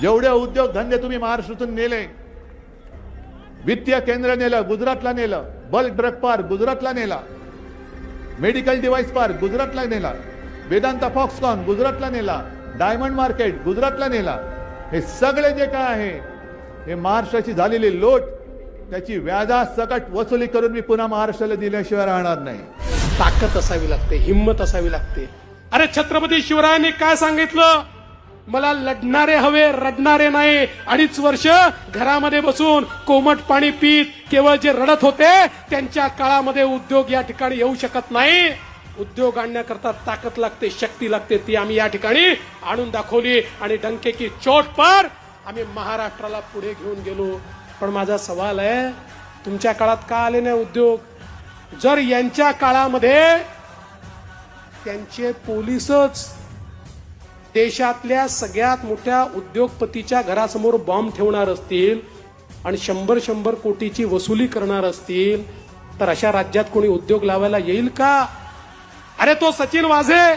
जेवढे उद्योग धंदे तुम्ही महाराष्ट्रातून नेले वित्तीय केंद्र नेलं गुजरातला नेलं बल्क ड्रग पार्क गुजरातला नेला मेडिकल डिव्हाइस पार्क गुजरातला नेला वेदांता फॉक्सकॉन गुजरातला नेला डायमंड मार्केट गुजरातला नेला हे सगळे जे काय आहे हे महाराष्ट्राची झालेली लोट त्याची व्याजा सकट वसुली करून मी पुन्हा महाराष्ट्राला दिल्याशिवाय राहणार नाही. ताकद असावी लागते हिंमत असावी लागते. अरे छत्रपती शिवरायांनी काय सांगितलं? मला लढणारे हवे रडणारे नाही. अडीच वर्ष घरामध्ये बसून कोमट पाणी पीत केवळ जे रडत होते त्यांच्या काळामध्ये उद्योग या ठिकाणी येऊ शकत नाही. उद्योग आणण्याकरता ताकद लागते शक्ती लागते ती आम्ही या ठिकाणी आणून दाखवली आणि डंके की चोट पर आम्ही महाराष्ट्राला पुढे घेऊन गेलो. पण माझा सवाल आहे तुमच्या काळात का आले नाही उद्योग? जर यांच्या काळामध्ये त्यांचे पोलीसच देशातल्या सगळ्यात मोठ्या उद्योगपतीच्या घरासमोर बॉम्ब ठेवणार असतील आणि शंभर शंभर कोटीची वसुली करणार असतील तर अशा राज्यात कोणी उद्योग लावायला येईल का? अरे तो सचिन वाझे!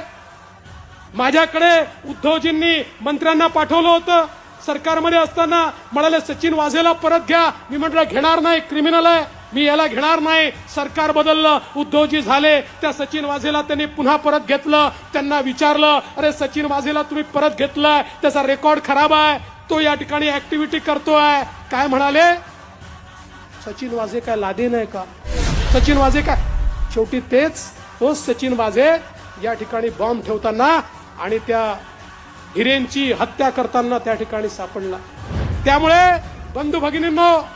माझ्याकडे उद्धवजींनी मंत्र्यांना पाठवलं होतं. सरकारमध्ये असताना म्हणाले सचिन वाझेला परत घ्या. मी म्हटलं घेणार नाही. क्रिमिनल आहे. मी याला घेणार नाही. सरकार बदललं उद्धवजी झाले. त्या सचिन वाझेला त्यांनी पुन्हा परत घेतलं. त्यांना विचारलं अरे सचिन वाझेला तुम्ही परत घेतलाय. त्याचा रेकॉर्ड खराब आहे. तो या ठिकाणी ऍक्टिव्हिटी करतोय. काय म्हणाले? सचिन वाझे काय लादे नाही का? सचिन वाझे काय? शेवटी तेच. तोच सचिन वाझे या ठिकाणी बॉम्ब ठेवताना आणि त्या हिरेंची हत्या करताना त्या ठिकाणी सापडला. त्यामुळे बंधू भगिनींनो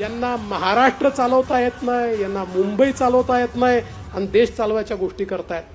यांना महाराष्ट्र चालवता येत नाही यांना मुंबई चालवता येत नाही आणि देश चालवायच्या गोष्टी करतायत.